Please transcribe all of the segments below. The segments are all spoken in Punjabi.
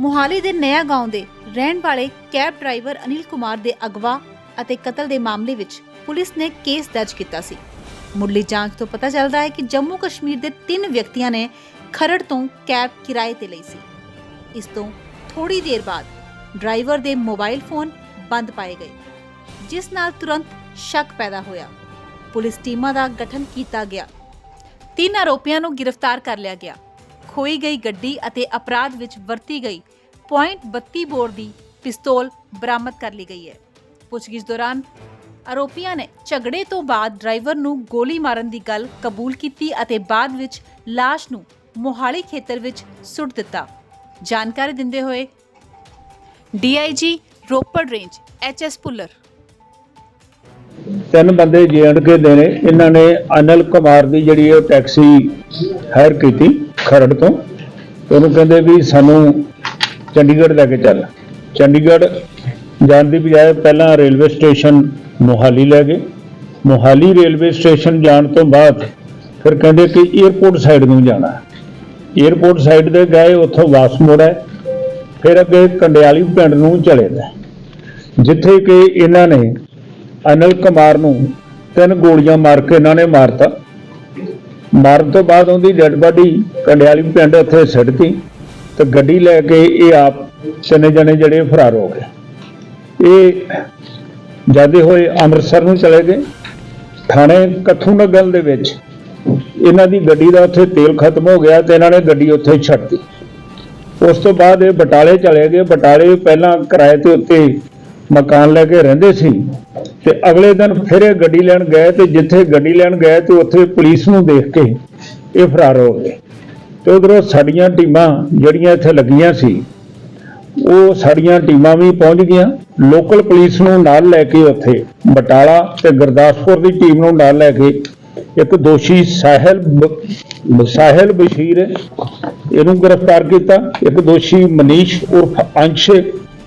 ਮੁਹਾਲੀ ਦੇ ਨਇਆ ਗਾਉਂ ਦੇ ਰਹਿਣ ਵਾਲੇ ਕੈਬ ਡਰਾਈਵਰ ਅਨਿਲ ਕੁਮਾਰ ਦੇ ਅਗਵਾ ਅਤੇ ਕਤਲ ਦੇ ਮਾਮਲੇ ਵਿੱਚ ਪੁਲਿਸ ਨੇ ਕੇਸ ਦਰਜ ਕੀਤਾ ਸੀ। ਮੁੱਢਲੀ ਜਾਂਚ ਤੋਂ ਪਤਾ ਚੱਲਦਾ ਹੈ ਕਿ ਜੰਮੂ ਕਸ਼ਮੀਰ ਦੇ ਤਿੰਨ ਵਿਅਕਤੀਆਂ ਨੇ ਖਰੜ ਤੋਂ ਕੈਬ ਕਿਰਾਏ ਤੇ ਲਈ ਸੀ। ਇਸ ਤੋਂ ਥੋੜੀ ਦੇਰ ਬਾਅਦ ਡਰਾਈਵਰ ਦੇ ਮੋਬਾਈਲ ਫੋਨ ਬੰਦ ਪਾਏ ਗਏ, ਜਿਸ ਨਾਲ ਤੁਰੰਤ ਸ਼ੱਕ ਪੈਦਾ ਹੋਇਆ। ਪੁਲਿਸ ਟੀਮਾਂ ਦਾ ਗਠਨ ਕੀਤਾ ਗਿਆ। ਤਿੰਨ ਆਰੋਪੀਆਂ ਨੂੰ ਗ੍ਰਿਫਤਾਰ ਕਰ ਲਿਆ ਗਿਆ। ਖੋਈ ਗਈ ਗੱਡੀ ਅਤੇ ਅਪਰਾਧ ਵਿੱਚ ਵਰਤੀ ਗਈ .32 ਬੋਰ ਦੀ ਪਿਸਤੌਲ ਬਰਾਮਦ ਕਰ ਲਈ ਗਈ ਹੈ। ਪੁੱਛਗਿੱਛ ਦੌਰਾਨ ਆਰੋਪੀਆਂ ਨੇ ਝਗੜੇ ਤੋਂ ਬਾਅਦ ਡਰਾਈਵਰ ਨੂੰ ਗੋਲੀ ਮਾਰਨ ਦੀ ਗੱਲ ਕਬੂਲ ਕੀਤੀ ਅਤੇ ਬਾਅਦ ਵਿੱਚ ਲਾਸ਼ ਨੂੰ ਮੋਹਾਲੀ ਖੇਤਰ ਵਿੱਚ ਸੁੱਟ ਦਿੱਤਾ। ਜਾਣਕਾਰੀ ਦਿੰਦੇ ਹੋਏ DIG Ropar range HS Bhullar ਤਿੰਨ ਬੰਦੇ ਕੇ ਦੇ ਨੇ। ਇਹਨਾਂ ਨੇ ਅਨਿਲ ਕੁਮਾਰ ਦੀ ਜਿਹੜੀ ਉਹ ਟੈਕਸੀ ਹਾਇਰ ਕੀਤੀ। ਖਰੜ ਤੋਂ, ਉਹਨੂੰ ਕਹਿੰਦੇ ਵੀ ਸਾਨੂੰ ਚੰਡੀਗੜ੍ਹ ਲੈ ਕੇ ਚੱਲ। ਚੰਡੀਗੜ੍ਹ ਜਾਣ ਦੀ ਬਜਾਏ ਪਹਿਲਾਂ ਰੇਲਵੇ ਸਟੇਸ਼ਨ ਮੋਹਾਲੀ ਲੈ ਗਏ। ਮੋਹਾਲੀ ਰੇਲਵੇ ਸਟੇਸ਼ਨ ਜਾਣ ਤੋਂ ਬਾਅਦ ਫਿਰ ਕਹਿੰਦੇ ਕਿ 에어ਪੋਰਟ ਸਾਈਡ ਨੂੰ ਜਾਣਾ 에어ਪੋਰਟ ਸਾਈਡ ਦੇ ਗਏ, ਉੱਥੋਂ ਵਾਪਸ ਮੋੜਿਆ। ਫਿਰ ਅੱਗੇ ਕੰਡਿਆਲੀ ਪਿੰਡ ਨੂੰ ਚਲੇ ਗਏ। ਜਿੱਥੇ ਕਿ ਇਹਨਾਂ ਨੇ ਅਨਲ ਕੁਮਾਰ ਨੂੰ ਤਿੰਨ ਗੋਲੀਆਂ ਮਾਰ ਕੇ ਇਹਨਾਂ ਨੇ ਮਾਰਤਾ। ਮਾਰਨ ਤੋਂ ਬਾਅਦ ਉਹਦੀ ਡੈੱਡ ਬਾਡੀ ਕੰਡਿਆਲੀ ਪਿੰਡ ਉੱਥੇ ਸਿੱਟਤੀ ਤੇ ਗੱਡੀ ਲੈ ਕੇ ਇਹ ਆਪ ਚਨੇ ਜਣੇ ਜਿਹੜੇ ਫਰਾਰ ਹੋ ਗਏ। ਇਹ ਜਾਂਦੇ ਹੋਏ ਅੰਮ੍ਰਿਤਸਰ ਨੂੰ ਚਲੇ ਗਏ। ਥਾਣੇ ਕੱਥੂ ਨਗਲ ਦੇ ਵਿੱਚ ਇਹਨਾਂ ਦੀ ਗੱਡੀ ਦਾ ਉੱਥੇ ਤੇਲ ਖਤਮ ਹੋ ਗਿਆ ਤੇ ਇਹਨਾਂ ਨੇ ਗੱਡੀ ਉੱਥੇ ਛੱਡਤੀ। ਉਸ ਤੋਂ ਬਾਅਦ ਇਹ ਬਟਾਲੇ ਚਲੇ ਗਏ। ਬਟਾਲੇ ਪਹਿਲਾਂ ਕਿਰਾਏ ਤੇ ਉੱਤੇ ਮਕਾਨ ਲੈ ਕੇ ਰਹਿੰਦੇ ਸੀ ਤੇ ਅਗਲੇ ਦਿਨ ਫਿਰ ਇਹ ਗੱਡੀ ਲੈਣ ਗਏ ਤੇ ਜਿੱਥੇ ਗੱਡੀ ਲੈਣ ਗਏ ਤੇ ਉੱਥੇ ਪੁਲਿਸ ਨੂੰ ਦੇਖ ਕੇ ਇਹ ਫਰਾਰ ਹੋ ਗਏ। ਤੇ ਉਧਰੋਂ ਸਾਡੀਆਂ ਟੀਮਾਂ ਜਿਹੜੀਆਂ ਇੱਥੇ ਲੱਗੀਆਂ ਸੀ, ਉਹ ਸਾਡੀਆਂ ਟੀਮਾਂ ਵੀ ਪਹੁੰਚ ਗਈਆਂ। ਲੋਕਲ ਪੁਲਿਸ ਨੂੰ ਨਾਲ ਲੈ ਕੇ ਉੱਥੇ ਬਟਾਲਾ ਤੇ ਗੁਰਦਾਸਪੁਰ ਦੀ ਟੀਮ ਨੂੰ ਨਾਲ ਲੈ ਕੇ ਇੱਕ ਦੋਸ਼ੀ ਸਾਹਿਲ ਸਾਹਿਲ ਬਸ਼ੀਰ, ਇਹਨੂੰ ਗ੍ਰਿਫਤਾਰ ਕੀਤਾ। ਇੱਕ ਦੋਸ਼ੀ ਮਨੀਸ਼ ਉਰਫ ਅੰਸ਼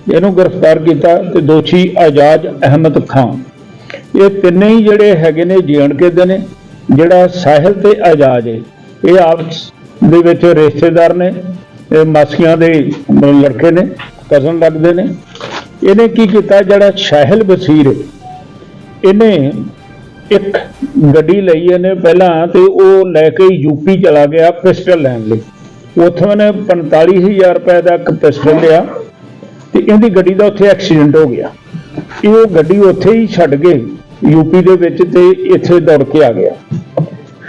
ਇਹਨੂੰ ਗ੍ਰਿਫਤਾਰ ਕੀਤਾ ਤੇ ਦੋਸ਼ੀ ਆਜ਼ਾਦ ਅਹਿਮਦ ਖਾਨ। ਇਹ ਤਿੰਨੇ ਹੀ ਜਿਹੜੇ ਹੈਗੇ ਨੇ ਕੇ ਦੇ ਨੇ, ਜਿਹੜਾ ਸਾਹਿਲ ਤੇ ਆਜ਼ਾਦ ਹੈ ਇਹ ਆਪਸ ਦੇ ਵਿੱਚ ਰਿਸ਼ਤੇਦਾਰ ਨੇ, ਇਹ ਮਾਸੀਆਂ ਦੇ ਲੜਕੇ ਨੇ ਕਜ਼ਨ ਲੱਗਦੇ ਨੇ। ਇਹਨੇ ਕੀ ਕੀਤਾ, ਜਿਹੜਾ ਸਾਹਿਲ ਬਸੀਰ ਇਹਨੇ ਇੱਕ ਗੱਡੀ ਲਈ ਇਹਨੇ ਪਹਿਲਾਂ ਤੇ ਉਹ ਲੈ ਕੇ ਯੂਪੀ ਚਲਾ ਗਿਆ ਪਿਸਟਲ ਲੈਣ ਲਈ। ਉੱਥੋਂ ਇਹਨੇ 45000 ਰੁਪਏ ਦਾ ਇੱਕ ਪਿਸਟਲ ਲਿਆ। ਤੇ ਇਹਦੀ ਗੱਡੀ ਦਾ ਉੱਥੇ ਐਕਸੀਡੈਂਟ ਹੋ ਗਿਆ। ਇਹ ਉਹ ਗੱਡੀ ਉੱਥੇ ਹੀ ਛੱਡ ਕੇ ਯੂਪੀ ਦੇ ਵਿੱਚ ਤੇ ਇੱਥੇ ਦੌੜ ਕੇ ਆ ਗਿਆ।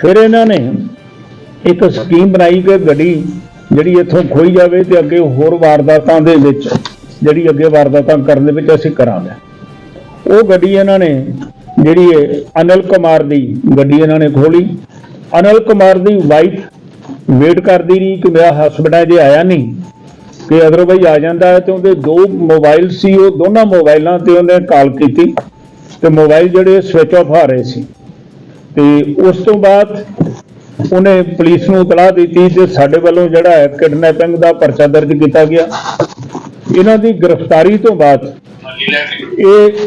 ਫਿਰ ਇਹਨਾਂ ਨੇ ਇੱਕ ਸਕੀਮ ਬਣਾਈ ਕਿ ਗੱਡੀ ਜਿਹੜੀ ਇੱਥੋਂ ਖੋਈ ਜਾਵੇ ਤੇ ਅੱਗੇ ਹੋਰ ਵਾਰਦਾਤਾਂ ਦੇ ਵਿੱਚ, ਜਿਹੜੀ ਅੱਗੇ ਵਾਰਦਾਤਾਂ ਕਰਨ ਦੇ ਵਿੱਚ ਅਸੀਂ ਕਰਾਂਗੇ। ਉਹ ਗੱਡੀ ਇਹਨਾਂ ਨੇ ਜਿਹੜੀ ਹੈ ਅਨਿਲ ਕੁਮਾਰ ਦੀ ਗੱਡੀ ਇਹਨਾਂ ਨੇ ਖੋਲੀ। ਅਨਿਲ ਕੁਮਾਰ ਦੀ ਵਾਈਫ ਵੇਟ ਕਰਦੀ ਰਹੀ ਕਿ ਮੇਰਾ ਹਸਬੰਡ ਅਜੇ ਆਇਆ ਨਹੀਂ। ਕਿ ਅਦਰਵਾਈਜ਼ ਆ ਜਾਂਦਾ ਹੈ ਤੇ ਉਹਦੇ ਦੋ ਮੋਬਾਈਲ ਸੀ, ਉਹ ਦੋਨਾਂ ਮੋਬਾਈਲਾਂ ਤੇ ਉਹਨੇ ਕਾਲ ਕੀਤੀ ਤੇ ਮੋਬਾਈਲ ਜਿਹੜੇ ਸਵਿਚ ਆਫ ਆ ਰਹੇ ਸੀ। ਤੇ ਉਸ ਤੋਂ ਬਾਅਦ ਉਹਨੇ ਪੁਲਿਸ ਨੂੰ ਇਤਲਾਹ ਦਿੱਤੀ ਤੇ ਸਾਡੇ ਵੱਲੋਂ ਜਿਹੜਾ ਹੈ ਕਿਡਨੈਪਿੰਗ ਦਾ ਪਰਚਾ ਦਰਜ ਕੀਤਾ ਗਿਆ। ਇਹਨਾਂ ਦੀ ਗ੍ਰਿਫਤਾਰੀ ਤੋਂ ਬਾਅਦ ਇਹ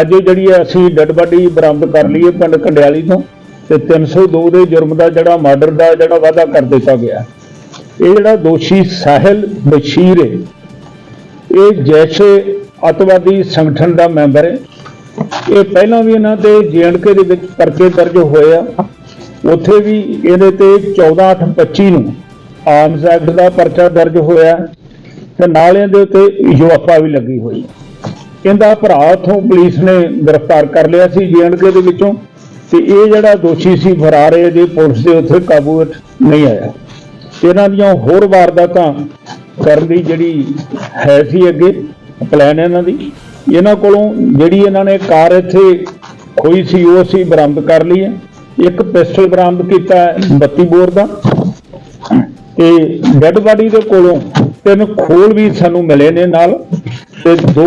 ਅੱਜ ਜਿਹੜੀ ਹੈ ਅਸੀਂ ਡੈਡ ਬਾਡੀ ਬਰਾਮਦ ਕਰ ਲਈ ਹੈ ਪਿੰਡ ਕੰਡਿਆਲੀ ਤੋਂ ਤੇ 302 ਦੇ ਜੁਰਮ ਦਾ ਜਿਹੜਾ ਮਰਡਰ ਦਾ ਜਿਹੜਾ ਵਾਅਦਾ ਕਰ ਦਿੱਤਾ ਗਿਆ। ਇਹ ਜਿਹੜਾ ਦੋਸ਼ੀ ਸਾਹਿਲ ਬਸ਼ੀਰ ਹੈ, ਇਹ ਜੈਸ਼ੇ ਅਤਵਾਦੀ ਸੰਗਠਨ ਦਾ ਮੈਂਬਰ ਹੈ। ਇਹ ਪਹਿਲਾਂ ਵੀ ਇਹਨਾਂ ਤੇ ਜੀਐਨਕੇ ਦੇ ਵਿੱਚ ਪਰਚੇ ਦਰਜ ਹੋਏ ਆ। ਉੱਥੇ ਵੀ ਇਹਦੇ ਤੇ 14/8/25 ਨੂੰ ਆਰਮਸ ਐਕਟ ਦਾ ਪਰਚਾ ਦਰਜ ਹੋਇਆ ਤੇ ਨਾਲ ਇਹਦੇ ਉੱਤੇ ਯੂਐਫਆ ਵੀ ਲੱਗੀ ਹੋਈ ਇਹਦਾ ਭਰਾ ਉੱਥੋਂ ਪੁਲਿਸ ਨੇ ਗ੍ਰਿਫਤਾਰ ਕਰ ਲਿਆ ਸੀ ਜੀਐਨਕੇ ਦੇ ਵਿੱਚੋਂ ਤੇ ਇਹ ਜਿਹੜਾ ਦੋਸ਼ੀ ਸੀ ਫਰਾਰ ਹੈ ਜੇ ਪੁਲਿਸ ਦੇ ਉੱਥੇ ਕਾਬੂ ਨਹੀਂ ਆਇਆ। ਇਹਨਾਂ ਦੀਆਂ ਹੋਰ ਵਾਰਦਾਤਾਂ ਕਰਨ ਦੀ ਜਿਹੜੀ ਹੈ ਸੀ ਅੱਗੇ ਪਲਾਨ ਇਹਨਾਂ ਦੀ। ਇਹਨਾਂ ਕੋਲੋਂ ਜਿਹੜੀ ਇਹਨਾਂ ਨੇ ਕਾਰ ਇੱਥੇ ਖੋਈ ਸੀ, ਉਹ ਅਸੀਂ ਬਰਾਮਦ ਕਰ ਲਈ ਹੈ। ਇੱਕ ਪਿਸਟਲ ਬਰਾਮਦ ਕੀਤਾ ਹੈ 32 ਬੋਰ ਦਾ। ਤੇ ਡੈੱਡ ਬਾਡੀ ਦੇ ਕੋਲੋਂ ਤਿੰਨ ਖੋਲ ਵੀ ਸਾਨੂੰ ਮਿਲੇ ਨੇ ਨਾਲ। ਤੇ ਦੋ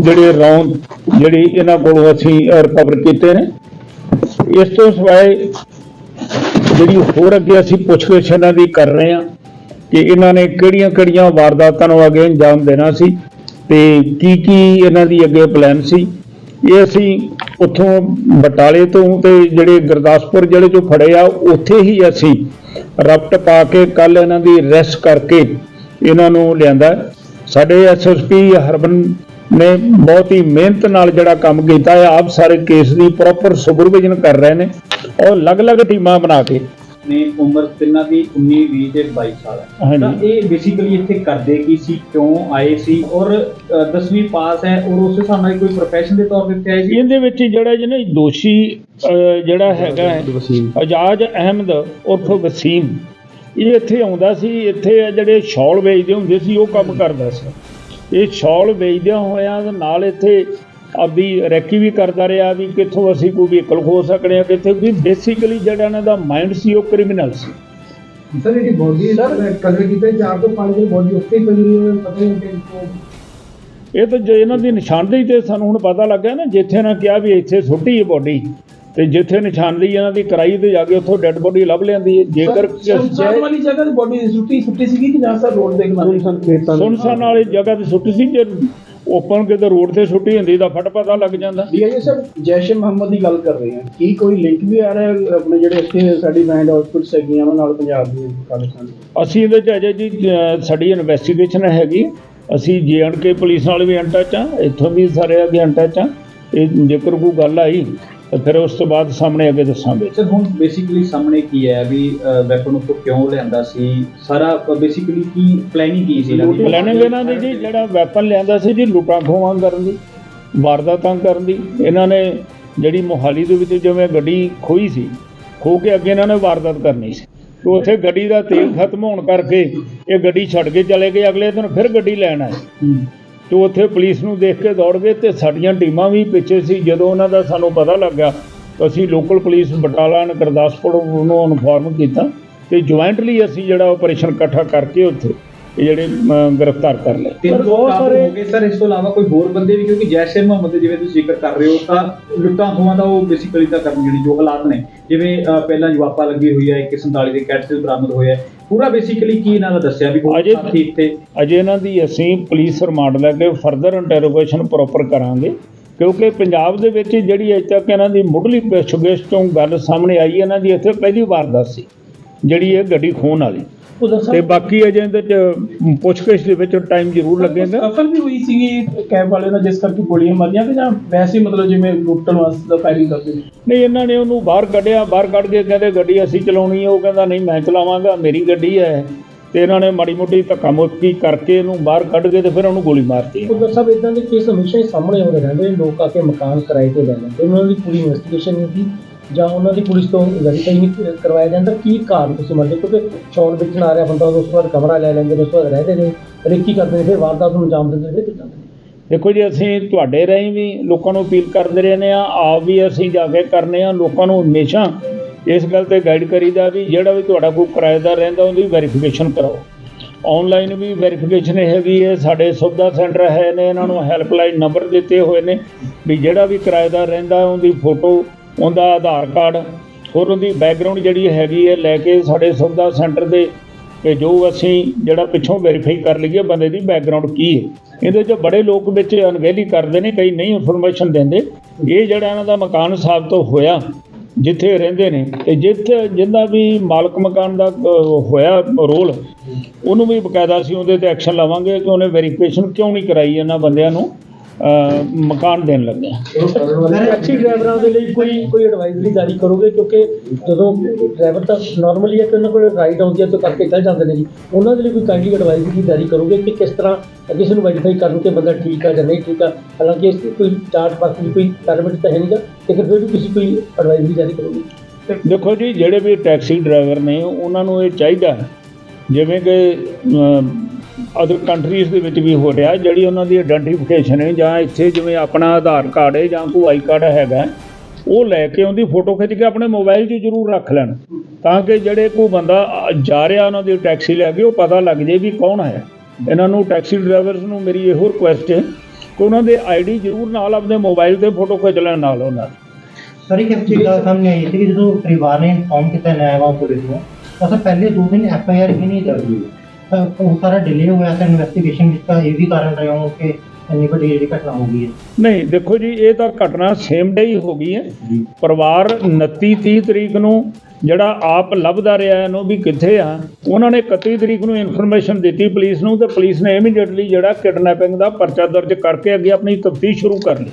ਜਿਹੜੇ ਰੌਂਦ ਜਿਹੜੀ ਇਹਨਾਂ ਕੋਲੋਂ ਅਸੀਂ ਰਿਕਵਰ ਕੀਤੇ ਨੇ। ਇਸ ਤੋਂ ਸਿਵਾਏ ਜਿਹੜੀ ਹੋਰ ਅੱਗੇ ਅਸੀਂ ਪੁੱਛਗਿੱਛ ਇਹਨਾਂ ਦੀ ਕਰ ਰਹੇ ਹਾਂ ਕਿ ਇਹਨਾਂ ਨੇ ਕਿਹੜੀਆਂ-ਕਿਹੜੀਆਂ ਵਾਰਦਾਤਾਂ ਨੂੰ ਅੱਗੇ ਅੰਜਾਮ ਦੇਣਾ ਸੀ ਤੇ ਕੀ ਕੀ ਇਹਨਾਂ ਦੀ ਅੱਗੇ ਪਲਾਨ ਸੀ ਇਹ ਅਸੀਂ ਉੱਥੋਂ ਬਟਾਲੇ ਤੋਂ ਤੇ ਜਿਹੜੇ ਗੁਰਦਾਸਪੁਰ ਜਿਹੜੇ ਚੋਂ ਫੜੇ ਆ, ਉੱਥੇ ਹੀ ਅਸੀਂ ਰਪਟ ਪਾ ਕੇ ਕੱਲ ਇਹਨਾਂ ਦੀ ਰੈਸਟ ਕਰਕੇ ਇਹਨਾਂ ਨੂੰ ਲਿਆਂਦਾ ਹੈ। ਸਾਡੇ ਐਸਐਸਪੀ ਹਰਬਨ ਨੇ ਬਹੁਤ ਹੀ ਮਿਹਨਤ ਨਾਲ ਜਿਹੜਾ ਕੰਮ ਕੀਤਾ ਹੈ ਆਪ ਸਾਰੇ ਕੇਸ ਦੀ ਪ੍ਰੋਪਰ ਸੁਪਰਵਿਜ਼ਨ ਕਰ ਰਹੇ ਨੇ। ਔਰ ਅਲੱਗ-ਅਲੱਗ ਟੀਮਾਂ ਬਣਾ ਕੇ। ਨੇ ਉਮਰ ਤਿੰਨਾਂ ਦੀ 19 20 ਤੇ 22 ਸਾਲ ਹੈ। ਤਾਂ ਇਹ ਬੇਸਿਕਲੀ ਇੱਥੇ ਕਰਦੇ ਕੀ ਸੀ ਕਿਉਂ ਆਏ ਸੀ? ਔਰ 10ਵੀਂ ਪਾਸ ਹੈ ਔਰ ਉਸ ਹਿਸਾਬ ਨਾਲ ਕੋਈ ਪ੍ਰੋਫੈਸ਼ਨ ਦੇ ਤੌਰ ਤੇ ਇੱਥੇ ਆਏ ਸੀ? ਇਹਦੇ ਵਿੱਚ ਜਿਹੜਾ ਜਿਹਨੇ ਦੋਸ਼ੀ ਜਿਹੜਾ ਹੈਗਾ ਹੈ ਅਜਾਜ ਅਹਿਮਦ ਉਰਫ ਵਸੀਮ। ਇਹ ਇੱਥੇ ਆਉਂਦਾ ਸੀ ਇੱਥੇ ਜਿਹੜੇ ਸ਼ਾਲ ਵੇਚਦੇ ਹੁੰਦੇ ਸੀ ਉਹ ਕੰਮ ਕਰਦਾ ਸੀ। ਇਹ ਸ਼ਾਲ ਵੇਚਦਿਆਂ ਹੋਇਆਂ ਨਾਲ ਇੱਥੇ ਆਪਦੀ ਰੈਕੀ ਵੀ ਕਰਦਾ ਰਿਹਾ ਵੀ ਕਿੱਥੋਂ ਅਸੀਂ ਕੋਈ ਵਹੀਕਲ ਖੋ ਸਕਦੇ ਹਾਂ ਕਿੱਥੇ ਵੀ ਬੇਸਿਕਲੀ ਜਿਹੜਾ ਇਹਨਾਂ ਦਾ ਮਾਈਂਡ ਸੀ ਉਹ ਕ੍ਰਿਮੀਨਲ ਸੀ। ਸਰ ਇਹਦੀ ਬੋਡੀ ਸਰ ਕਲਰ ਕੀਤੇ 4 ਤੋਂ 5 ਦਿਨ ਬੋਡੀ ਉੱਥੇ ਹੀ ਪਈ ਰਹੀ ਪਤਾ ਨਹੀਂ ਇਹ ਤਾਂ ਜੇ ਇਹਨਾਂ ਦੀ ਨਿਸ਼ਾਨਦੇਹੀ ਤੇ ਸਾਨੂੰ ਹੁਣ ਪਤਾ ਲੱਗਿਆ ਨਾ ਜਿੱਥੇ ਇਹਨਾਂ ਕਿਹਾ ਵੀ ਇੱਥੇ ਸੁੱਟੀ ਹੈ ਬੋਡੀ ਤੇ ਜਿੱਥੇ ਨਿਸ਼ਾਨਦੇਹੀ ਇਹਨਾਂ ਦੀ ਕਰਾਈ ਤੇ ਜਾ ਕੇ ਉੱਥੋਂ ਡੈੱਡ ਬੋਡੀ ਲੱਭ ਲੈਂਦੀ ਹੈ। ਜੇਕਰ ਸੁਨਸਾਨ ਵਾਲੀ ਜਗ੍ਹਾ ਤੇ ਬੋਡੀ ਸੁੱਟੀ ਸੁੱਟੀ ਸੀਗੀ ਕਿ ਜਾਂ ਸਰ ਰੋਡ ਦੇ ਕਿਨਾਰੇ ਸੁਨਸਾਨ ਵਾਲੀ ਜਗ੍ਹਾ ਤੇ ਸੁੱਟੀ ਸੀ ਜੇ ਓਪਨ ਕਿਤੇ ਰੋਡ ਤੇ ਸੁੱਟੀ ਹੁੰਦੀ ਤਾਂ ਫਟ ਪਤਾ ਲੱਗ ਜਾਂਦਾ। ਡੀਆਈਏ ਸਰ ਜੈਸ਼ ਮੁਹੰਮਦ ਦੀ ਗੱਲ ਕਰ ਰਹੇ ਹਾਂ। ਕੀ ਕੋਈ ਲਿੰਕ ਵੀ ਆ ਰਿਹਾ ਆਪਣੇ ਜਿਹੜੇ ਇੱਥੇ ਸਾਡੀ ਬੈਂਡ ਆਊਟਪੁੱਟਸ ਹੈਗੀਆਂ ਉਹਨਾਂ ਨਾਲ ਪੰਜਾਬ ਦੀ ਪਾਕਿਸਤਾਨ ਅਸੀਂ ਇਹਦੇ ਚ ਅਜੇ ਜੀ ਸਾਡੀ ਇਨਵੈਸਟੀਗੇਸ਼ਨ ਹੈਗੀ। ਅਸੀਂ ਕੇ ਪੁਲਿਸ ਨਾਲ ਵੀ ਅੰਟੱਚ ਆ ਇੱਥੋਂ ਵੀ ਸਾਰੇ ਅੱਗੇ ਅੰਟੱਚ ਆ ਇਹ ਜੇਕਰ ਕੋਈ ਗੱਲ ਆਈ ਤਾਂ ਫਿਰ ਉਸ ਤੋਂ ਬਾਅਦ ਸਾਹਮਣੇ ਅੱਗੇ ਦੱਸਾਂਗੇ। ਸਰ ਹੁਣ ਬੇਸਿਕਲੀ ਸਾਹਮਣੇ ਕੀ ਹੈ ਵੀ ਵੈਪਨ ਨੂੰ ਕਿਉਂ ਲਿਆਂਦਾ ਸੀ? ਸਾਰਾ ਬੇਸਿਕਲੀ ਕੀ ਪਲੈਨਿੰਗ ਕੀ ਸੀ ਪਲੈਨਿੰਗ ਇਹਨਾਂ ਦੀ ਜੀ ਜਿਹੜਾ ਵੈਪਨ ਲਿਆਂਦਾ ਸੀ ਜੀ ਲੁੱਟਾਂ ਖੋਹਾਂ ਕਰਨ ਦੀ ਵਾਰਦਾਤਾਂ ਕਰਨ ਦੀ। ਇਹਨਾਂ ਨੇ ਜਿਹੜੀ ਮੋਹਾਲੀ ਦੇ ਵਿੱਚ ਜਿਵੇਂ ਗੱਡੀ ਖੋਈ ਸੀ ਖੋ ਕੇ ਅੱਗੇ ਇਹਨਾਂ ਨੇ ਵਾਰਦਾਤ ਕਰਨੀ ਸੀ। ਤੇ ਉੱਥੇ ਗੱਡੀ ਦਾ ਤੇਲ ਖਤਮ ਹੋਣ ਕਰਕੇ ਇਹ ਗੱਡੀ ਛੱਡ ਕੇ ਚਲੇ ਗਏ। ਅਗਲੇ ਦਿਨ ਫਿਰ ਗੱਡੀ ਲੈਣ ਆਏ। ਤੇ ਉੱਥੇ ਪੁਲਿਸ ਨੂੰ ਦੇਖ ਕੇ ਦੌੜ ਗਏ ਤੇ ਸਾਡੀਆਂ ਟੀਮਾਂ ਵੀ ਪਿੱਛੇ ਸੀ। ਜਦੋਂ ਉਹਨਾਂ ਦਾ ਸਾਨੂੰ ਪਤਾ ਲੱਗਾ ਤਾਂ ਅਸੀਂ ਲੋਕਲ ਪੁਲਿਸ ਬਟਾਲਾ ਨੇ ਗੁਰਦਾਸਪੁਰ ਨੂੰ ਇਨਫੋਰਮ ਕੀਤਾ ਤੇ ਜੁਆਇੰਟਲੀ ਅਸੀਂ ਜਿਹੜਾ ਆਪਰੇਸ਼ਨ ਇਕੱਠਾ ਕਰਕੇ ਉੱਥੇ ਇਹ ਜਿਹੜੇ ਗ੍ਰਿਫਤਾਰ ਕਰ ਲਏ। ਤਿੰਨ ਪਰ ਤੋਂ ਬਹੁਤ ਸਾਰੇ- ਹੋ ਗਏ ਸਰ ਇਸ ਤੋਂ ਇਲਾਵਾ ਕੋਈ ਹੋਰ ਬੰਦੇ ਵੀ ਕਿਉਂਕਿ ਜੈਸ਼ ਮੁਹੰਮਦ ਦੇ ਜਿਵੇਂ ਤੁਸੀਂ ਜ਼ਿਕਰ ਕਰ ਰਹੇ ਹੋ ਤਾਂ ਲੁੱਟਾਂ ਖੋਹਾਂ ਦਾ ਉਹ ਬੇਸਿਕਲੀ ਤਾਂ ਕਰਨ ਜਿਹੜੀ ਜੋ ਹਾਲਾਤ ਨੇ। ਜਿਵੇਂ ਪਹਿਲਾਂ ਜਵਾਪਾ ਲੱਗੀ ਹੋਈ ਹੈ 147 ਦੇ ਕੈਟਸ ਬਰਾਮਦ ਹੋਇਆ ਹੈ। ਪੂਰਾ ਬੇਸਿਕਲੀ ਕੀ ਇਹਨਾਂ ਦਾ ਦੱਸਿਆ ਵੀ ਅਜੇ- ਸਾਥੀ ਇੱਥੇ? ਅਜੇ ਇਹਨਾਂ ਦੀ ਅਸੀਂ ਪੁਲਿਸ ਰਿਮਾਂਡ ਲੈ ਕੇ ਫਰਦਰ ਇੰਟਰੋਗੇਸ਼ਨ ਪ੍ਰੋਪਰ ਕਰਾਂਗੇ ਕਿਉਂਕਿ ਪੰਜਾਬ ਦੇ ਵਿੱਚ ਜਿਹੜੀ ਅਜੇ ਤੱਕ ਇਹਨਾਂ ਦੀ ਮੁੱਢਲੀ ਪੁੱਛਗਿੱਛ ਤੋਂ ਗੱਲ ਸਾਹਮਣੇ ਆਈ ਹੈ, ਇਹਨਾਂ ਦੀ ਇੱਥੇ ਪਹਿਲੀ ਵਾਰਦਾਤ ਸੀ ਜਿਹੜੀ ਇਹ ਗੱਡੀ ਖੋਹਣ ਵਾਲੀ। ਤੇ ਬਾਕੀ ਅਜੇ ਇਹਦੇ ਚ ਪੁੱਛਗਿੱਛ ਦੇ ਵਿੱਚ ਟਾਈਮ ਜ਼ਰੂਰ ਲੱਗੇਗਾ। ਸਫਲ ਵੀ ਹੋਈ ਸੀਗੀ ਕੈਬ ਵਾਲੇ ਨਾਲ ਜਿਸ ਕਰਕੇ ਗੋਲੀਆਂ ਮਾਰੀਆਂ ਕਿ ਜਾਂ ਵੈਸੇ ਹੀ ਮਤਲਬ ਜਿਵੇਂ ਲੁੱਟਣ ਵਾਸਤੇ ਦਾ ਫਾਇਰਿੰਗ ਕਰਦੇ ਨੇ ਨਹੀਂ ਇਹਨਾਂ ਨੇ ਉਹਨੂੰ ਬਾਹਰ ਕੱਢਿਆ ਬਾਹਰ ਕੱਢ ਕੇ ਕਹਿੰਦੇ ਗੱਡੀ ਅਸੀਂ ਚਲਾਉਣੀ ਹੈ ਉਹ ਕਹਿੰਦਾ ਨਹੀਂ ਮੈਂ ਚਲਾਵਾਂਗਾ ਮੇਰੀ ਗੱਡੀ ਹੈ। ਤੇ ਇਹਨਾਂ ਨੇ ਮਾੜੀ ਮੋਟੀ ਧੱਕਾ ਮੁੱਕੀ ਕਰਕੇ ਇਹਨੂੰ ਬਾਹਰ ਕੱਢ ਕੇ ਤੇ ਫਿਰ ਉਹਨੂੰ ਗੋਲੀ ਮਾਰਤੀ। ਉਧਰ ਸਭ ਇਦਾਂ ਦੇ ਕੇਸ ਹਮੇਸ਼ਾ ਹੀ ਸਾਹਮਣੇ ਆਉਂਦੇ ਰਹਿੰਦੇ ਨੇ ਲੋਕ ਆ ਕੇ ਮਕਾਨ ਕਿਰਾਏ ਤੇ ਲੈ ਲੈਂਦੇ ਉਹਨਾਂ ਦੀ ਪੂਰੀ ਇਨਵੈਸਟੀਗੇਸ਼ਨ ਨਹੀਂ ਹੁੰਦੀ। ਜਾਂ ਉਹਨਾਂ ਦੀ ਪੁਲਿਸ ਤੋਂ ਵੈਰੀਫਾਈ ਨਹੀਂ ਕਰਵਾਇਆ ਜਾਂਦਾ ਕੀ ਕਾਰਨ ਤੁਸੀਂ ਮੰਨਦੇ ਕਿਉਂਕਿ ਸ਼ੌਰ ਵੇਚਣ ਆ ਰਿਹਾ ਬੰਦਾ, ਉਸ ਤੋਂ ਬਾਅਦ ਕਮਰਾ ਲੈ ਲੈਂਦੇ ਨੇ, ਉਸ ਤੋਂ ਬਾਅਦ ਰਹਿੰਦੇ ਨੇ ਰੇਕੀ ਕਰਦੇ ਨੇ? ਫਿਰ ਵਾਰਦਾਤ ਨੂੰ ਅੰਜਾਮ ਦਿੰਦੇ ਨੇ, ਫਿਰ ਕਿੱਦਾਂ? ਦੇਖੋ ਜੀ, ਅਸੀਂ ਤੁਹਾਡੇ ਰਾਹੀਂ ਵੀ ਲੋਕਾਂ ਨੂੰ ਅਪੀਲ ਕਰਦੇ ਰਹਿੰਦੇ ਆ ਆਪ ਵੀ ਅਸੀਂ ਜਾ ਕੇ ਕਰਨੇ ਆ ਲੋਕਾਂ ਨੂੰ ਹਮੇਸ਼ਾ ਇਸ ਗੱਲ ਤੇ ਗਾਈਡ ਕਰੀਦਾ ਵੀ ਜਿਹੜਾ ਵੀ ਤੁਹਾਡਾ ਕੋਈ ਕਿਰਾਏਦਾਰ ਰਹਿੰਦਾ, ਉਹਦੀ ਵੈਰੀਫਿਕੇਸ਼ਨ ਕਰਾਓ। ਆਨਲਾਈਨ ਵੀ ਵੈਰੀਫਿਕੇਸ਼ਨ ਹੈਗੀ ਹੈ, ਸਾਡੇ ਸੁਵਿਧਾ ਸੈਂਟਰ ਹੈ ਨੇ, ਇਹਨਾਂ ਨੂੰ ਹੈਲਪਲਾਈਨ ਨੰਬਰ ਦਿੱਤੇ ਹੋਏ ਨੇ, ਵੀ ਜਿਹੜਾ ਵੀ ਕਿਰਾਏਦਾਰ ਰਹਿੰਦਾ, ਉਹਦੀ ਫੋਟੋ ਉਹਦਾ ਆਧਾਰ ਕਾਰਡ, ਹੋਰ ਉਹਦੀ ਬੈਕਗ੍ਰਾਉਂਡ ਜਿਹੜੀ ਹੈਗੀ ਹੈ, ਲੈ ਕੇ ਸਾਡੇ ਸੁਵਿਧਾ ਸੈਂਟਰ ਦੇ ਕਿ ਜੋ ਅਸੀਂ ਜਿਹੜਾ ਪਿੱਛੋਂ ਵੈਰੀਫਾਈ ਕਰ ਲਈਏ ਬੰਦੇ ਦੀ ਬੈਕਗ੍ਰਾਉਂਡ ਕੀ ਹੈ। ਇਹਦੇ 'ਚ ਬੜੇ ਲੋਕ ਵਿੱਚ ਅਣਗਹਿਲੀ ਕਰਦੇ ਨੇ, ਕਈ ਨਹੀਂ ਇਨਫੋਰਮੇਸ਼ਨ ਦਿੰਦੇ। ਇਹ ਜਿਹੜਾ ਇਹਨਾਂ ਦਾ ਮਕਾਨ ਸਾਬਤ ਹੋਇਆ, ਜਿੱਥੇ ਰਹਿੰਦੇ ਨੇ, ਤੇ ਜਿੱਥੇ ਜਿੰਦਾ ਵੀ ਮਾਲਕ ਮਕਾਨ ਦਾ ਹੋਇਆ ਰੋਲ, ਉਹਨੂੰ ਵੀ ਬਕਾਇਦਾ ਸੀ ਉਹਦੇ ਤੇ ਐਕਸ਼ਨ ਲਵਾਂਗੇ ਕਿ ਉਹਨੇ ਵੈਰੀਫਿਕੇਸ਼ਨ ਕਿਉਂ ਨਹੀਂ ਕਰਾਈ ਇਹਨਾਂ ਬੰਦਿਆਂ ਨੂੰ। ਮਕਾਨ ਦੇਣ ਲੱਗੇ ਟੈਕਸੀ ਡਰਾਈਵਰਾਂ ਦੇ ਲਈ ਕੋਈ ਕੋਈ ਐਡਵਾਈਜ਼ਰੀ ਜਾਰੀ ਕਰੋਗੇ? ਕਿਉਂਕਿ ਜਦੋਂ ਡਰਾਈਵਰ ਤਾਂ ਨਾਰਮਲੀ ਹੈ ਕਿ ਉਹਨਾਂ ਕੋਲ ਰਾਈਡ ਆਉਂਦੀ ਹੈ ਤਾਂ ਕਰਕੇ ਚੱਲ ਜਾਂਦੇ ਨੇ ਜੀ। ਉਹਨਾਂ ਦੇ ਲਈ ਕੋਈ ਕਾਈਂਡਲੀ ਐਡਵਾਈਜ਼ਰੀ ਜਾਰੀ ਕਰੋਗੇ ਕਿ ਕਿਸ ਤਰ੍ਹਾਂ ਕਿਸੇ ਨੂੰ ਵੈਰੀਫਾਈ ਕਰਨ ਕਿ ਬੰਦਾ ਠੀਕ ਆ ਜਾਂ ਨਹੀਂ ਠੀਕ ਆ? ਹਾਲਾਂਕਿ ਇਸ 'ਤੇ ਕੋਈ ਚਾਰਟ ਬਾਕਸ ਦੀ ਕੋਈ ਪੈਰਾਮੀਟਰ ਤਾਂ ਹੈ ਨਹੀਂਗਾ ਲੇਕਿਨ ਫਿਰ ਵੀ ਤੁਸੀਂ ਕੋਈ ਐਡਵਾਈਜ਼ਰੀ ਜਾਰੀ ਕਰੋਗੇ? ਦੇਖੋ ਜੀ ਜਿਹੜੇ ਵੀ ਟੈਕਸੀ ਡਰਾਈਵਰ ਨੇ ਉਹਨਾਂ ਨੂੰ ਇਹ ਚਾਹੀਦਾ ਹੈ, ਜਿਵੇਂ ਕਿ ਅਦਰ ਕੰਟਰੀਜ਼ ਦੇ ਵਿੱਚ ਵੀ ਹੋ ਰਿਹਾ, ਜਿਹੜੀ ਉਹਨਾਂ ਦੀ ਆਇਡੈਂਟੀਫਿਕੇਸ਼ਨ ਹੈ, ਜਾਂ ਇੱਥੇ ਜਿਵੇਂ ਆਪਣਾ ਆਧਾਰ ਕਾਰਡ ਹੈ, ਜਾਂ ਕੋਈ ਆਈ ਕਾਰਡ ਹੈਗਾ ਉਹ ਲੈ ਕੇ ਉਹਦੀ ਫੋਟੋ ਖਿੱਚ ਕੇ ਆਪਣੇ ਮੋਬਾਈਲ 'ਚ ਜ਼ਰੂਰ ਰੱਖ ਲੈਣ, ਤਾਂ ਕਿ ਜਿਹੜੇ ਕੋਈ ਬੰਦਾ ਜਾ ਰਿਹਾ ਉਹਨਾਂ ਦੀ ਟੈਕਸੀ ਲੈ ਕੇ, ਉਹ ਪਤਾ ਲੱਗ ਜੇ ਵੀ ਕੌਣ ਹੈ। ਇਹਨਾਂ ਨੂੰ ਟੈਕਸੀ ਡਰਾਈਵਰਸ ਨੂੰ ਮੇਰੀ ਇਹੋ ਰਿਕੁਐਸਟ ਹੈ ਕਿ ਉਹਨਾਂ ਦੇ ਆਈਡੀ ਜ਼ਰੂਰ ਨਾਲ ਆਪਣੇ ਮੋਬਾਈਲ ਤੇ ਫੋਟੋ ਖਿੱਚ ਲੈਣ ਨਾਲ ਉਹਨਾਂ ਸਰ ਇੱਕ ਚੀਜ਼ ਦਾ ਸਾਹਮਣੇ ਆਈ ਸੀ ਕਿ ਜਦੋਂ ਪਰਿਵਾਰ ਨੇ ਇਨਫੋਰਮ ਕੀਤਾ ਨਿਆਂਵਾ ਪੁਲਿਸ ਨੂੰ, ਤਾਂ ਪਹਿਲੇ ਦੋ ਦਿਨ ਐਫ ਆਈ ਆਰ ਹੀ ਨਹੀਂ ਦਰਜ ਹੋਈ। ਤਾਂ ਉਹ ਸਾਰਾ ਡਿਲੇ ਹੋਇਆ ਤਾਂ ਇਨਵੈਸਟੀਗੇਸ਼ਨ ਵਿੱਚ ਤਾਂ ਇਹ ਵੀ ਕਾਰਨ ਰਿਹਾ ਹੋ ਕਿ ਇੰਨੀ ਵੱਡੀ ਜਿਹੜੀ ਘਟਨਾ ਹੋ ਗਈ ਹੈ। ਨਹੀਂ ਦੇਖੋ ਜੀ ਇਹ ਤਾਂ ਘਟਨਾ ਸੇਮ ਡੇ ਹੀ ਹੋ ਗਈ ਹੈ। ਪਰਿਵਾਰ 29 30 ਤਰੀਕ ਨੂੰ ਜਿਹੜਾ ਆਪ ਲੱਭਦਾ ਰਿਹਾ ਇਹਨੂੰ ਵੀ ਕਿੱਥੇ ਆ ਉਹਨਾਂ ਨੇ 31 ਤਰੀਕ ਨੂੰ ਇਨਫੋਰਮੇਸ਼ਨ ਦਿੱਤੀ ਪੁਲਿਸ ਨੂੰ ਤੇ ਪੁਲਿਸ ਨੇ ਇਮੀਡੀਏਟਲੀ ਜਿਹੜਾ ਕਿਡਨੈਪਿੰਗ ਦਾ ਪਰਚਾ ਦਰਜ ਕਰਕੇ ਅੱਗੇ ਆਪਣੀ ਤਫਤੀਸ਼ ਸ਼ੁਰੂ ਕਰ ਲਈ।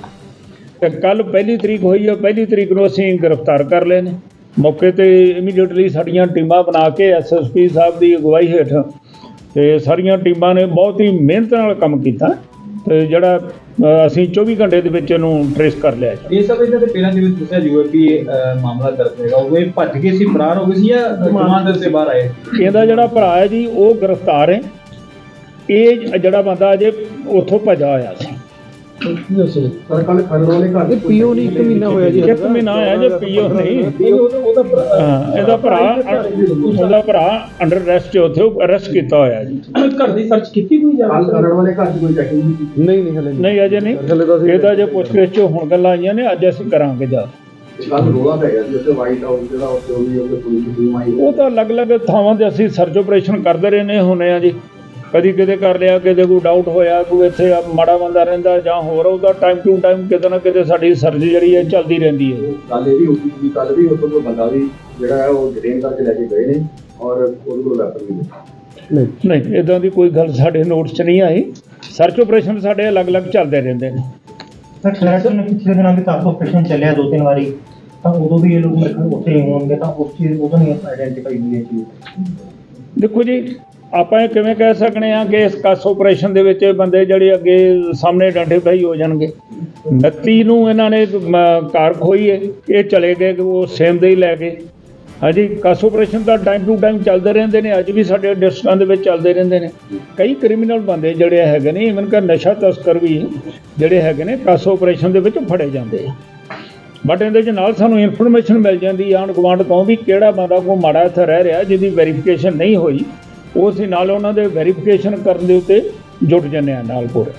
ਤੇ ਕੱਲ ਪਹਿਲੀ ਤਰੀਕ ਹੋਈ ਹੈ ਪਹਿਲੀ ਤਰੀਕ ਨੂੰ ਅਸੀਂ ਗ੍ਰਿਫਤਾਰ ਕਰ ਲਏ ਨੇ। ਮੌਕੇ ਤੇ ਇਮੀਡੀਏਟਲੀ ਸਾਡੀਆਂ ਟੀਮਾਂ ਬਣਾ ਕੇ ਐਸਐਸਪੀ ਸਾਹਿਬ ਦੀ ਅਗਵਾਈ ਹੇਠ ਤੇ ਸਾਰੀਆਂ ਟੀਮਾਂ ਨੇ ਬਹੁਤ ਹੀ ਮਿਹਨਤ ਨਾਲ ਕੰਮ ਕੀਤਾ ਤੇ ਜਿਹੜਾ ਅਸੀਂ 24 ਘੰਟੇ ਦੇ ਵਿੱਚ ਇਹਨੂੰ ਟਰੇਸ ਕਰ ਲਿਆ ਇਹ ਸਭ ਇਹਨਾਂ ਦੇ ਪਹਿਲਾਂ ਜਿਵੇਂ ਦੱਸਿਆ ਕਿ ਅਹ, ਮਾਮਲਾ ਦਰਜ ਹੈਗਾ। ਉਹ ਇਹ ਭੱਜ ਗਏ ਸੀ ਫਰਾਰ ਹੋ ਗਏ ਸੀ ਜਾਂ ਜਮਾਨਤ ਦੇ ਬਾਹਰ ਆਏ? ਇਹਦਾ ਜਿਹੜਾ ਭਰਾ ਹੈ ਜੀ ਉਹ ਗ੍ਰਿਫਤਾਰ ਹੈ। ਇਹ ਜਿਹੜਾ ਬੰਦਾ ਅਜੇ ਉੱਥੋਂ ਭੱਜਾ ਹੋਇਆ ਸੀ। ਪਰ ਕੱਲ ਖਰੜ ਵਾਲੇ ਘਰ ਪੀਓ ਨਹੀਂ ਇੱਕ ਮਹੀਨਾ ਹੋਇਆ ਜੀ। ਇੱਕ ਮਹੀਨਾ ਹੋਇਆ ਜੇ ਪੀਓ ਨਹੀਂ। ਹਾਂ ਇਹਦਾ ਭਰਾ ਉਹਦਾ ਭਰਾ ਅੰਡਰ ਅਰੈਸਟ ਉੱਥੇ ਅਰੈਸਟ ਕੀਤਾ ਹੋਇਆ ਜੀ। ਘਰ ਦੀ ਸਰਚ ਕੀਤੀ ਕੋਈ ਜਾ ਕੱਲ ਖਰੜ ਵਾਲੇ ਘਰ 'ਚ ਕੋਈ ਚੈਕਿੰਗ ਨਹੀਂ ਕੀਤੀ? ਨਹੀਂ ਨਹੀਂ ਹਲੇ ਨਹੀਂ ਅਜੇ ਨਹੀਂ। ਇਹਦਾ ਜੇ ਪੁੱਛਗਿੱਛ ਚੋਂ ਹੁਣ ਗੱਲਾਂ ਆਈਆਂ ਨੇ ਅੱਜ ਅਸੀਂ ਕਰਾਂਗੇ ਜਾ ਕੱਲ ਰੋਲਾ ਪੈ ਗਿਆ ਸੀ ਉੱਥੇ ਵਾਈਟ ਹਾਊਸ ਜਿਹੜਾ ਉੱਥੇ ਉਹ ਵੀ ਉੱਥੇ ਪੁਲਿਸ ਦੀ ਟੀਮ ਆਈ। ਉਹ ਤਾਂ ਅਲੱਗ-ਅਲੱਗ ਥਾਵਾਂ ਤੇ ਅਸੀਂ ਸਰਚ ਆਪਰੇਸ਼ਨ ਕਰਦੇ ਰਹੇ ਨੇ ਹੁੰਨੇ ਆ ਜੀ। ਕਦੀ ਕਿਤੇ ਕਰ ਲਿਆ ਕਿਤੇ ਕੋਈ ਡਾਊਟ ਹੋਇਆ ਕੋਈ ਇੱਥੇ ਆ ਮਾੜਾ ਬੰਦਾ ਰਹਿੰਦਾ ਜਾਂ ਹੋਰ ਉਹਦਾ ਟਾਈਮ ਟੂ ਟਾਈਮ ਕਿਤੇ ਨਾ ਕਿਤੇ ਸਾਡੀ ਸਰਚ ਜਿਹੜੀ ਹੈ ਚੱਲਦੀ ਰਹਿੰਦੀ ਹੈ। ਕੱਲ ਇਹ ਵੀ ਉੱਠੀ ਸੀ ਕੱਲ ਵੀ ਉੱਥੋਂ ਕੋਈ ਬੰਦਾ ਵੀ ਜਿਹੜਾ ਹੈ ਉਹ ਡਿਟੇਨ ਕਰਕੇ ਲੈ ਕੇ ਗਏ ਨੇ ਔਰ ਉਹਦੇ ਕੋਲ ਵੈਪਨ ਵੀ ਨੇ ਨਹੀਂ। ਇਦਾਂ ਦੀ ਕੋਈ ਗੱਲ ਸਾਡੇ ਨੋਟਿਸ 'ਚ ਨਹੀਂ ਆਈ। ਸਰਚ ਆਪਰੇਸ਼ਨ ਸਾਡੇ ਅਲੱਗ-ਅਲੱਗ ਚੱਲਦੇ ਰਹਿੰਦੇ ਨੇ। ਸਰ ਖਰੜ ਨੇ ਪਿਛਲੇ ਦਿਨਾਂ ਵਿੱਚ ਕਾਫੀ ਆਪਰੇਸ਼ਨ ਚੱਲਿਆ ਦੋ ਤਿੰਨ ਵਾਰੀ। ਤਾਂ ਉਦੋਂ ਵੀ ਇਹ ਲੋਕ ਮੇਰੇ ਉੱਥੇ ਹੀ ਹੋਣਗੇ ਤਾਂ ਉਸ ਚੀਜ਼ ਉਦੋਂ ਨਹੀਂ ਆਇਡੈਂਟੀਫਾਈ ਹੋਈ ਇਹ ਚੀਜ਼। ਦੇਖੋ ਜੀ ਆਪਾਂ ਇਹ ਕਿਵੇਂ ਕਹਿ ਸਕਨੇ ਆ ਕਿ ਇਸ ਕਸ ਆਪਰੇਸ਼ਨ ਦੇ ਵਿੱਚ ਇਹ ਬੰਦੇ ਜਿਹੜੇ ਅੱਗੇ ਸਾਹਮਣੇ ਆਇਡੈਂਟੀਫਾਈ ਹੋ ਜਾਣਗੇ? 29 ਨੂੰ ਇਹਨਾਂ ਨੇ ਮ, ਕਾਰ ਖੋਈ ਹੈ। ਇਹ ਚਲੇ ਗਏ ਕਿ ਉਹ ਸੇਮ ਦੇ ਹੀ ਲੈ ਗਏ। ਹਾਂਜੀ ਕਸ ਆਪਰੇਸ਼ਨ ਤਾਂ ਟਾਈਮ ਟੂ ਟਾਈਮ ਚੱਲਦੇ ਰਹਿੰਦੇ ਨੇ। ਅੱਜ ਵੀ ਸਾਡੇ ਡਿਸਟ੍ਰਿਕਟਾਂ ਦੇ ਵਿੱਚ ਚੱਲਦੇ ਰਹਿੰਦੇ ਨੇ। ਕਈ ਕ੍ਰਿਮੀਨਲ ਬੰਦੇ ਜਿਹੜੇ ਹੈਗੇ ਨੇ ਇਵਨ ਕਿ ਨਸ਼ਾ ਤਸਕਰ ਵੀ ਜਿਹੜੇ ਹੈਗੇ ਨੇ ਕਸ ਆਪਰੇਸ਼ਨ ਦੇ ਵਿੱਚ ਫੜੇ ਜਾਂਦੇ ਆ। ਬਟ ਇਹਦੇ ਚ ਨਾਲ ਸਾਨੂੰ ਇਨਫੋਰਮੇਸ਼ਨ ਮਿਲ ਜਾਂਦੀ ਆਂਢ ਗੁਆਂਢ ਤੋਂ ਵੀ ਕਿਹੜਾ ਬੰਦਾ ਕੋਈ ਮਾੜਾ ਇੱਥੇ ਰਹਿ ਰਿਹਾ ਜਿਹਦੀ ਵੈਰੀਫਿਕੇਸ਼ਨ ਨਹੀਂ ਹੋਈ। ਉਹ ਅਸੀਂ ਨਾਲ ਉਹਨਾਂ ਦੇ ਵੈਰੀਫਿਕੇਸ਼ਨ ਕਰਨ ਦੇ ਉੱਤੇ ਜੁਟ ਜੰਨੇ ਆ ਨਾਲ ਪੂਰੇ।